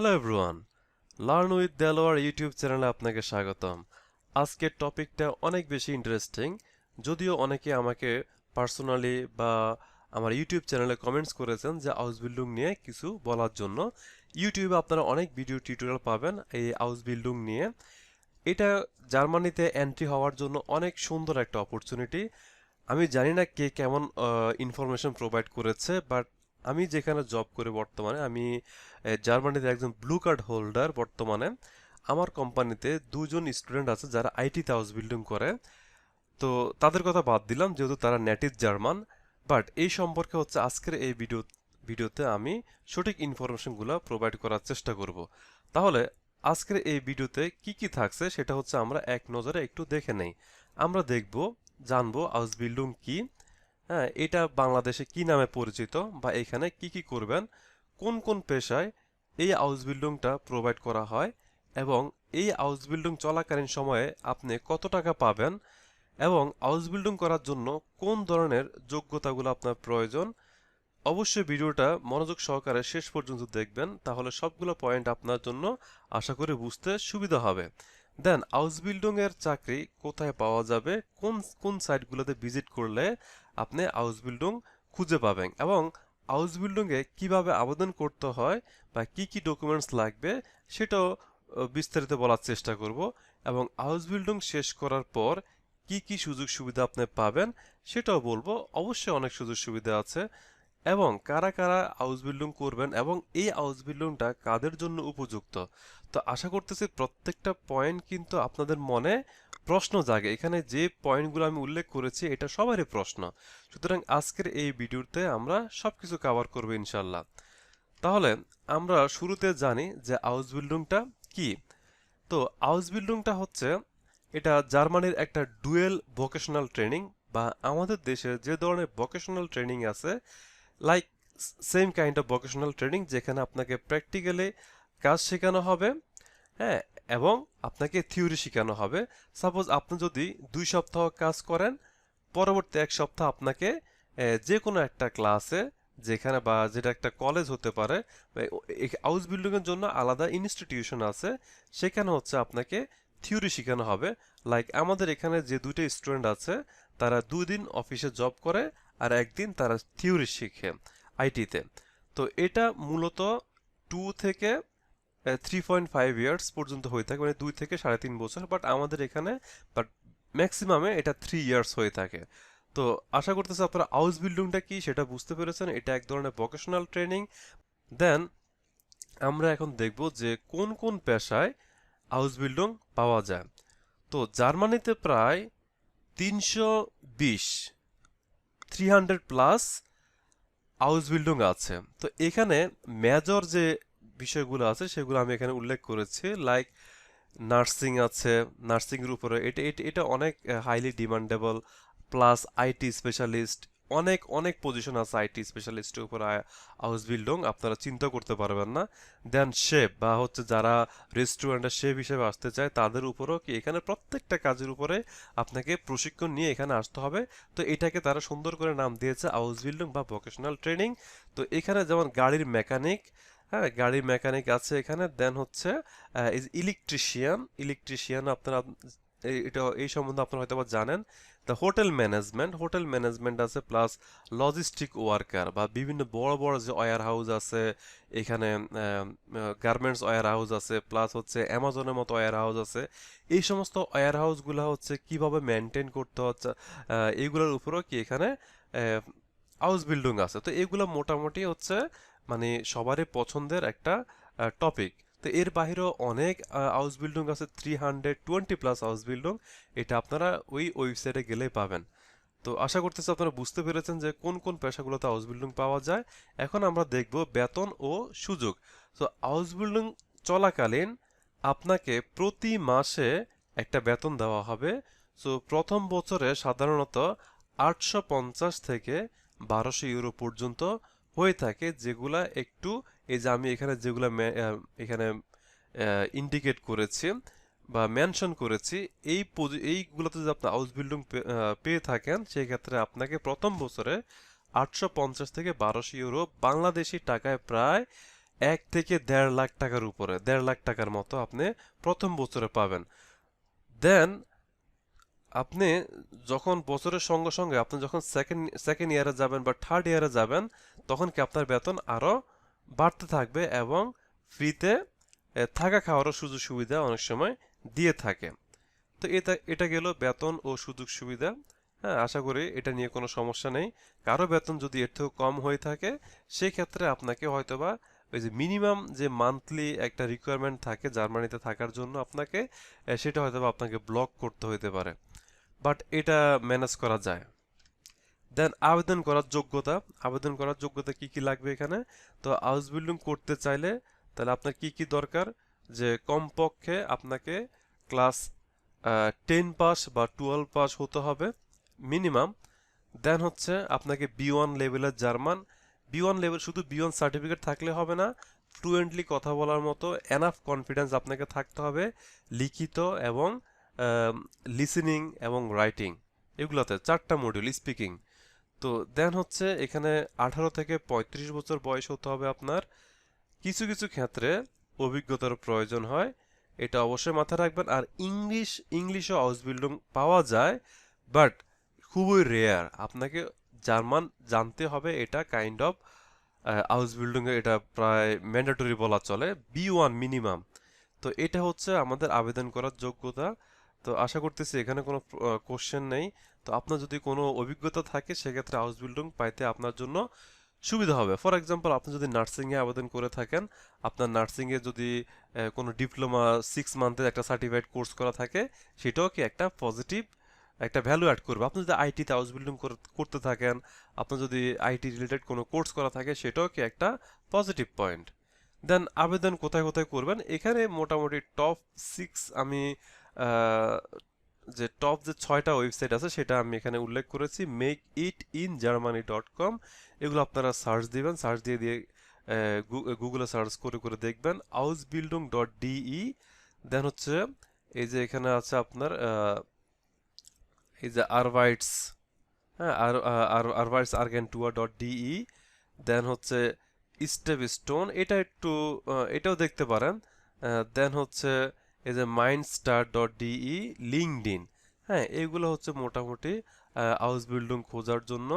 Hello everyone learn with Delowar YouTube চ্যানেলে আপনাকে স্বাগতম। আজকের টপিকটা অনেক বেশি ইন্টারেস্টিং যদিও অনেকে আমাকে পার্সোনালি বা আমার ইউটিউব চ্যানেলে কমেন্টস করেছেন যে হাউস বিল্ডিং নিয়ে কিছু বলার জন্য। ইউটিউবে আপনারা অনেক ভিডিও টিউটোরিয়াল পাবেন এই হাউস বিল্ডিং নিয়ে। এটা জার্মানিতে এন্ট্রি হওয়ার জন্য অনেক সুন্দর একটা অপরচুনিটি আমি জানি না কে কেমন ইনফরমেশন প্রোভাইড করেছে বাট আমি যেখানে জব করি বর্তমানে, আমি জার্মানিতে একজন ব্লু কার্ড হোল্ডার বর্তমানে। আমার কোম্পানিতে দুজন স্টুডেন্ট আছে যারা আইটিতে হাউস বিল্ডিং করে। তো তাদের কথা বাদ দিলাম, যেহেতু তারা নেটিভ জার্মান বাট এই সম্পর্কে হচ্ছে আজকের এই ভিডিও ভিডিওতে আমি সঠিক ইনফরমেশনগুলো প্রোভাইড করার চেষ্টা করব। তাহলে আজকের এই ভিডিওতে কি কি থাকছে সেটা হচ্ছে আমরা এক নজরে একটু দেখে নেই। আমরা দেখব, জানব হাউস বিল্ডিং কি। হ্যাঁ এটা বাংলাদেশে কি নামে পরিচিত বা এখানে কি কি করবেন, কোন কোন পেশায় এই হাউস বিল্ডিংটা প্রোভাইড করা হয় এবং এই হাউস বিল্ডিং চলাকালীন সময়ে আপনি কত টাকা পাবেন এবং হাউস বিল্ডিং করার জন্য কোন ধরনের যোগ্যতাগুলো আপনার প্রয়োজন, অবশ্যই ভিডিওটা মনোযোগ সহকারে শেষ পর্যন্ত দেখবেন, তাহলে সবগুলো পয়েন্ট আপনার জন্য আশা করি বুঝতে সুবিধা হবে। দেন হাউস বিল্ডিংয়ের চাকরি কোথায় পাওয়া যাবে, কোন কোন সাইটগুলোতে ভিজিট করলে আপনি হাউস বিল্ডিং খুঁজে পাবেন এবং হাউস বিল্ডিং এ কীভাবে আবেদন করতে হয় বা কি কি ডকুমেন্টস লাগবে সেটাও বিস্তারিত বলার চেষ্টা করব এবং হাউস বিল্ডিং শেষ করার পর কি কি সুযোগ সুবিধা আপনি পাবেন সেটাও বলব। অবশ্যই অনেক সুযোগ সুবিধা আছে এবং কারা কারা হাউস বিল্ডিং করবেন এবং এই হাউস বিল্ডিংটা কাদের জন্য উপযুক্ত? তো আশা করতেছি প্রত্যেকটা পয়েন্ট কিন্তু আপনাদের মনে প্রশ্ন জাগে। এখানে যে পয়েন্টগুলো আমি উল্লেখ করেছি, এটা সবারই প্রশ্ন। সুতরাং আজকের এই ভিডিওতে আমরা সব কিছু কভার করব ইনশাল্লাহ তাহলে আমরা শুরুতে জানি যে আউস বিল্ডিংটা কি। তো আউস বিল্ডিংটা হচ্ছে, এটা জার্মানির একটা ডুয়েল ভোকেশনাল ট্রেনিং বা আমাদের দেশে যে ধরনের ভোকেশনাল ট্রেনিং আছে like same kind of vocational training যেখানে আপনাকে প্র্যাকটিক্যালি কাজ শেখানো হবে। হ্যাঁ এবং আপনাকে থিওরি শেখানো হবে। সাপোজ আপনি যদি দুই সপ্তাহ কাজ করেন, পরবর্তী এক সপ্তাহ আপনাকে যে কোনো একটা ক্লাসে যেখানে বা যেটা একটা কলেজ হতে পারে হাউস বিল্ডিং এর জন্য আলাদা ইনস্টিটিউশন আছে। সেখানে হচ্ছে আপনাকে থিওরি শেখানো হবে। লাইক আমাদের এখানে যে দুইটা স্টুডেন্ট আছে, তারা দুই দিন অফিসে জব করে আর একদিন তারা থিওরি শিখে আইটিতে। তো এটা মূলত টু থেকে থ্রি পয়েন্ট ফাইভ ইয়ার্স পর্যন্ত হয়ে থাকে মানে দুই থেকে সাড়ে তিন বছর বাট আমাদের এখানে বাট ম্যাক্সিমামে এটা থ্রি ইয়ার্স হয়ে থাকে। তো আশা করতেছি আপনারা হাউস বিল্ডিংটা কি সেটা বুঝতে পেরেছেন, এটা এক ধরনের ভোকেশনাল ট্রেনিং দেন আমরা এখন দেখব যে কোন কোন পেশায় হাউস বিল্ডিং পাওয়া যায়। তো জার্মানিতে প্রায় তিনশো বিশ three hundred plus Ausbildung আছে। তো এখানে মেজর যে বিষয়গুলো আছে, সেগুলো আমি এখানে উল্লেখ করেছি। লাইক নার্সিং আছে নার্সিংয়ের উপরে এটা এটা অনেক highly demandable plus IT specialist অনেক অনেক পজিশন আছে আইটি স্পেশালিস্টের উপর হাউস বিল্ডিং আপনারা চিন্তা করতে পারবেন না। দেন শেফ বা হচ্ছে যারা রেস্টুরেন্টের শেফ হিসেবে আসতে চায়, তাদের উপরেও কি এখানে প্রত্যেকটা কাজের উপরে আপনাকে প্রশিক্ষণ নিয়ে এখানে আসতে হবে। তো এটাকে তারা সুন্দর করে নাম দিয়েছে হাউস বিল্ডিং বা ভোকেশনাল ট্রেনিং তো এখানে যেমন গাড়ির মেকানিক হ্যাঁ গাড়ির মেকানিক আছে এখানে। দেন হচ্ছে ইলেকট্রিশিয়ান ইলেকট্রিশিয়ান আপনারা এটা, এই সম্বন্ধে আপনারা হয়তো জানেন। The hotel management hotel management আছে প্লাস লজিস্টিক ওয়ার্কার বা বিভিন্ন বড় বড় যে ওয়ার হাউস আছে, এখানে গার্মেন্টস ওয়ার হাউস আছে প্লাস হচ্ছে অ্যামাজনের মতো ওয়ার হাউস আছে। এই সমস্ত ওয়ার হাউসগুলো হচ্ছে কীভাবে মেনটেন করতে হচ্ছে এইগুলোর উপরেও কি এখানে হাউস বিল্ডিং আছে। তো এগুলো মোটামুটি হচ্ছে মানে সবারই পছন্দের একটা টপিক তো এর বাইরেও অনেক হাউস বিল্ডিং আছে three hundred twenty plus Ausbildung এটা আপনারা ওই ওয়েবসাইটে গেলেই পাবেন। তো আশা করতেছি আপনারা বুঝতে পেরেছেন যে কোন কোন পেশাগুলোতে হাউস বিল্ডিং পাওয়া যায়। এখন আমরা দেখব বেতন ও সুযোগ। তো হাউস বিল্ডিং চলাকালীন আপনাকে প্রতি মাসে একটা বেতন দেওয়া হবে। সো প্রথম বছরে সাধারণত আটশো পঞ্চাশ থেকে বারোশো ইউরো পর্যন্ত হয়ে থাকে যেগুলা একটু, এই যে আমি এখানে যেগুলা এখানে ইন্ডিকেট করেছি বা মেনশন করেছি, এই এইগুলোতে যদি আপনি হাউস বিল্ডিং পেয়ে থাকেন সেই ক্ষেত্রে আপনাকে প্রথম বছরে আটশো পঞ্চাশ থেকে বারোশো ইউরো বাংলাদেশি টাকায় প্রায় এক থেকে দেড় লাখ টাকার উপরে, দেড় লাখ টাকার মতো আপনি প্রথম বছরে পাবেন। দেন আপনি যখন বছরের সঙ্গে সঙ্গে আপনি যখন সেকেন্ড সেকেন্ড ইয়ারে যাবেন বা থার্ড ইয়ারে যাবেন, তখন কি আপনার বেতন আরও বাড়তে থাকবে এবং ফ্রিতে থাকা খাওয়ারও সুযোগ সুবিধা অনেক সময় দিয়ে থাকে। তো এটা এটা গেল বেতন ও সুযোগ সুবিধা। হ্যাঁ আশা করি এটা নিয়ে কোনো সমস্যা নেই। কারও বেতন যদি এর থেকেও কম হয়ে থাকে সেই ক্ষেত্রে আপনাকে হয়তোবা ওই যে মিনিমাম যে মান্থলি একটা রিকোয়ারমেন্ট থাকে জার্মানিতে থাকার জন্য আপনাকে সেটা হয়তোবা আপনাকে ব্লক করতে হতে পারে। বাট এটা ম্যানেজ করা যায়। দেন আবেদন করার যোগ্যতা, আবেদন করার যোগ্যতা কি কি লাগবে এখানে? তো হাউস বিল্ডিং করতে চাইলে তাহলে আপনার কি কি দরকার? যে কমপক্ষে আপনাকে ক্লাস টেন পাস বা টুয়েলভ পাস হতে হবে মিনিমাম দেন হচ্ছে আপনাকে বি ওয়ান লেভেলের জার্মান বি ওয়ান লেভেল শুধু বি ওয়ান সার্টিফিকেট থাকলে হবে না ফ্লুয়েন্টলি কথা বলার মতো এনাফ কনফিডেন্স আপনাকে থাকতে হবে লিখিত এবং লিসেনিং এবং রাইটিং এগুলোতে চারটা মডিউল স্পিকিং তো দেন হচ্ছে এখানে আঠারো থেকে পঁয়ত্রিশ বছর বয়স হতে হবে আপনার। কিছু কিছু ক্ষেত্রে অভিজ্ঞতার প্রয়োজন হয়, এটা অবশ্যই মাথায় রাখবেন। আর ইংলিশ ইংলিশও হাউস বিল্ডিং পাওয়া যায় বাট খুবই রেয়ার আপনাকে জার্মান জানতে হবে এটা কাইন্ড অফ হাউস বিল্ডিং এটা প্রায় ম্যান্ডেটরি বলা চলে বি ওয়ান মিনিমাম তো এটা হচ্ছে আমাদের আবেদন করার যোগ্যতা। তো আশা করতেছি এখানে কোনো কোশ্চেন নেই। তো আপনার যদি কোনো অভিজ্ঞতা থাকে, সেক্ষেত্রে হাউস বিল্ডিং পাইতে আপনার জন্য সুবিধা হবে। ফর এক্সাম্পল আপনি যদি নার্সিংয়ে আবেদন করে থাকেন, আপনার নার্সিংয়ে যদি কোনো ডিপ্লোমা সিক্স মান্থের একটা সার্টিফাইড কোর্স করা থাকে, সেটাও কি একটা পজিটিভ একটা ভ্যালু অ্যাড করবে? আপনি যদি আইটিতে হাউস বিল্ডিং করতে থাকেন, আপনার যদি আইটি রিলেটেড কোনো কোর্স করা থাকে, সেটাও কি একটা পজিটিভ পয়েন্ট দেন আবেদন কোথায় কোথায় করবেন? এখানে মোটামুটি টপ সিক্স আমি যে টপ যে ছয়টা ওয়েবসাইট আছে, সেটা আমি এখানে উল্লেখ করেছি make it in Germany dot com এগুলো আপনারা সার্চ দিবেন সার্চ দিয়ে দিয়ে গুগলে সার্চ করে করে দেখবেন। আউস বিল্ডিং ডট ডিই দেন হচ্ছে এই যে এখানে আছে আপনার এই যে আরভাইটস হ্যাঁ আর আর আরভাইটস আর্গেন্টুয়া ডট ডিই দেন হচ্ছে স্টেপ স্টোন এটা একটু এটাও দেখতে পারেন। দেন হচ্ছে এই যে mind star dot DE LinkedIn হ্যাঁ এগুলো হচ্ছে মোটামুটি হাউস বিল্ডিং খোঁজার জন্য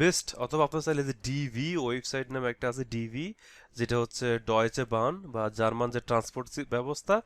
বেস্ট অথবা আপনার চাইলে যে ডিভি ওয়েবসাইট নামে একটা আছে ডিভি যেটা হচ্ছে ডয়েচে বান বা জার্মান যে ট্রান্সপোর্ট ব্যবস্থা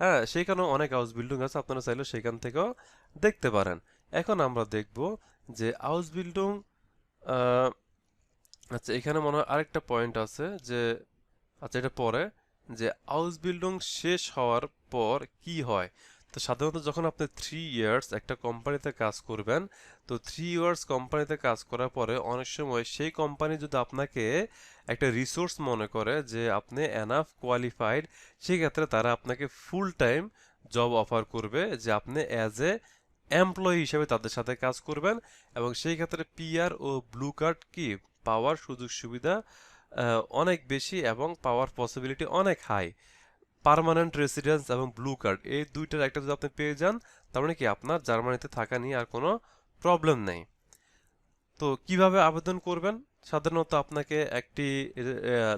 হ্যাঁ সেখানেও অনেক হাউস বিল্ডিং আছে, আপনারা চাইলে সেখান থেকেও দেখতে পারেন। এখন আমরা দেখব যে হাউস বিল্ডিং আচ্ছা এখানে মনে হয় আরেকটা পয়েন্ট আছে যে আচ্ছা এটা পরে। যে হাউস বিল্ডিং শেষ হওয়ার পর কি হয়? তো সাধারণত যখন আপনি থ্রি ইয়ার্স একটা কোম্পানিতে কাজ করবেন, তো থ্রি ইয়ার্স কোম্পানিতে কাজ করার পরে অনেক সময় সেই কোম্পানি যদি আপনাকে একটা রিসোর্স মনে করে যে আপনি এনাফ কোয়ালিফাইড সেক্ষেত্রে তারা আপনাকে ফুল টাইম জব অফার করবে যে আপনি অ্যাজ এ এমপ্লয়ি হিসেবে তাদের সাথে কাজ করবেন এবং সেই ক্ষেত্রে পিআর ও ব্লু কার্ড কি? পাওয়ার সুযোগ সুবিধা অনেক বেশি এবং পাওয়ার পসিবিলিটি অনেক হাই পার্মানেন্ট রেসিডেন্স এবং ব্লু কার্ড এই দুইটার একটা যদি আপনি পেয়ে যান, তার মানে কি আপনার জার্মানিতে থাকা নিয়ে আর কোনো প্রবলেম নেই। তো কীভাবে আবেদন করবেন? সাধারণত আপনাকে একটি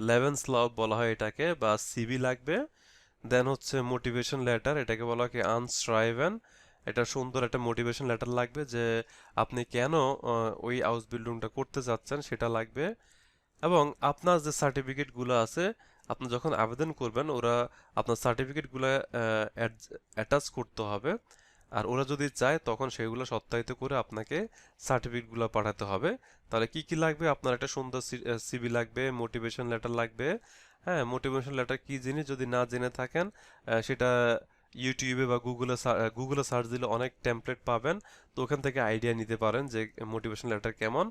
লেভেন স্লব বলা হয় এটাকে, বা সিভি লাগবে। দেন হচ্ছে মোটিভেশন লেটার এটাকে বলা হয় আনস্ট্রাইভেন এটা সুন্দর একটা মোটিভেশন লেটার লাগবে যে আপনি কেন ওই হাউস বিল্ডিংটা করতে যাচ্ছেন, সেটা লাগবে। এবং আপনার যে সার্টিফিকেটগুলো আছে, আপনি যখন আবেদন করবেন, ওরা আপনার সার্টিফিকেটগুলো অ্যাটাচ করতে হবে। আর ওরা যদি চায়, তখন সেগুলো সত্যায়িত করে আপনাকে সার্টিফিকেটগুলো পাঠাতে হবে। তাহলে কি কি লাগবে? আপনার একটা সুন্দর সিভি লাগবে মোটিভেশন লেটার লাগবে। হ্যাঁ মোটিভেশন লেটার কি জিনিস? যদি না জেনে থাকেন সেটা ইউটিউবে বা গুগলে গুগলে সার্চ দিলে অনেক টেমপ্লেট পাবেন। তো ওখান থেকে আইডিয়া নিতে পারেন যে মোটিভেশন লেটার কেমন।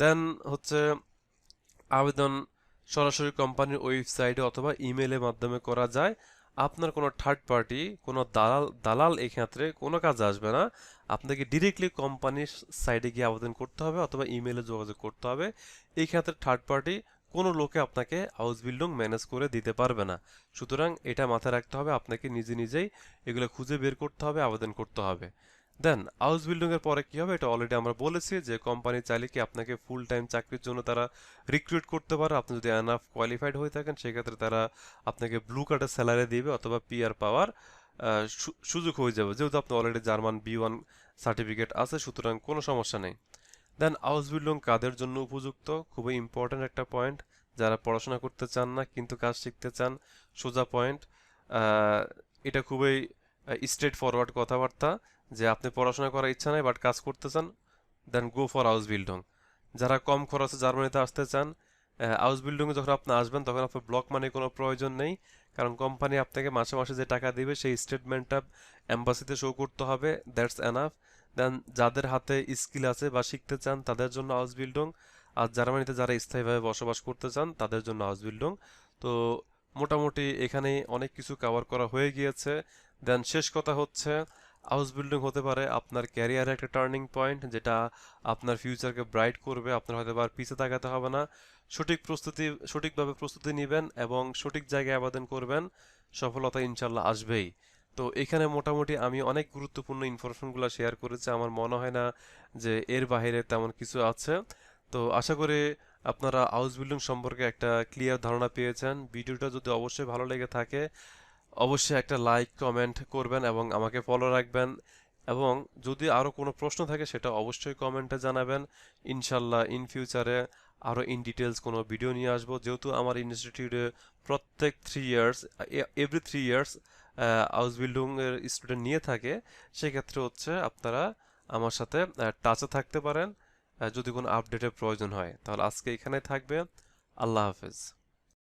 দেন হচ্ছে আবেদন সরাসরি কোম্পানির ওয়েবসাইটে অথবা ইমেলের মাধ্যমে করা যায়। আপনার কোনো থার্ড পার্টি কোনো দালাল দালাল এই ক্ষেত্রে কোনো কাজে আসবে না। আপনাকে ডিরেক্টলি কোম্পানির সাইটে গিয়ে আবেদন করতে হবে অথবা ইমেলে যোগাযোগ করতে হবে। এই ক্ষেত্রে থার্ড পার্টি কোনো লোকে আপনাকে হাউস বিল্ডিং ম্যানেজ করে দিতে পারবে না। সুতরাং এটা মাথায় রাখতে হবে, আপনাকে নিজে নিজেই এগুলো খুঁজে বের করতে হবে, আবেদন করতে হবে। দেন হাউস বিল্ডিং এর পরে কি হবে? এটা অলরেডি আমরা বলেছি যে কোম্পানি চাইলে কি আপনাকে ফুল টাইম চাকরির জন্য তারা রিক্রুট করতে পারে। আপনি যদি এনাফ কোয়ালিফাইড হয়ে থাকেন, সেক্ষেত্রে তারা আপনাকে ব্লু কার্ডের স্যালারি দিবে অথবা পিআর পাওয়ার সুযোগ হয়ে যাবে। যেহেতু আপনি already German B one certificate আছে, সুতরাং কোনো সমস্যা নেই। দেন হাউস বিল্ডিং কাদের জন্য উপযুক্ত? খুবই ইম্পর্ট্যান্ট একটা পয়েন্ট যারা পড়াশোনা করতে চান না, কিন্তু কাজ শিখতে চান, সোজা পয়েন্ট এটা খুবই স্ট্রেট ফরওয়ার্ড কথাবার্তা। যে আপনি পড়াশোনা করার ইচ্ছা নাই বাট কাজ করতে চান then go for Ausbildung যারা কম খরচে জার্মানিতে আসতে চান হাউস বিল্ডিংয়ে যখন আপনি আসবেন, তখন আপনার ব্লক মানি কোনো প্রয়োজন নেই, কারণ কোম্পানি আপনাকে মাসে মাসে যে টাকা দিবে, সেই স্টেটমেন্টটা এম্বাসিতে শো করতে হবে দ্যাটস এনাফ দেন যাদের হাতে স্কিল আছে বা শিখতে চান, তাদের জন্য হাউস বিল্ডিং আর জার্মানিতে যারা স্থায়ীভাবে বসবাস করতে চান, তাদের জন্য হাউস বিল্ডিং তো মোটামুটি এখানে অনেক কিছু কভার করা হয়ে গিয়েছে। দেন শেষ কথা হচ্ছে হাউস বিল্ডিং হতে পারে, আপনার ক্যারিয়ারের একটা টার্নিং পয়েন্ট যেটা আপনার ফিউচারকে ব্রাইট করবে, আপনার হয়তো আর পিছে তাকাতে হবে না। সঠিক প্রস্তুতি, সঠিকভাবে প্রস্তুতি নেবেন এবং সঠিক জায়গায় আবেদন করবেন, সফলতা ইনশাল্লাহ আসবেই। তো এখানে মোটামুটি আমি অনেক গুরুত্বপূর্ণ ইনফরমেশনগুলো শেয়ার করেছি, আমার মনে হয় না যে এর বাইরে তেমন কিছু আছে। তো আশা করি আপনারা হাউস বিল্ডিং সম্পর্কে একটা ক্লিয়ার ধারণা পেয়েছেন। ভিডিওটা যদি অবশ্যই ভালো লেগে থাকে অবশ্যই একটা লাইক কমেন্ট করবেন এবং আমাকে ফলো রাখবেন। এবং যদি আরও কোনো প্রশ্ন থাকে, সেটা অবশ্যই কমেন্টে জানাবেন। ইনশাল্লাহ ইন ফিউচারে আরও ইন ডিটেলস কোনো ভিডিও নিয়ে আসব। যেহেতু আমার ইনস্টিটিউটে প্রত্যেক three years every three years Ausbildung এর স্টুডেন্ট নিয়ে থাকে, সেক্ষেত্রে হচ্ছে আপনারা আমার সাথে টাচে থাকতে পারেন। যদি কোনো আপডেটের প্রয়োজন হয়, তাহলে আজকে এখানে থাকবে। আল্লাহ হাফেজ।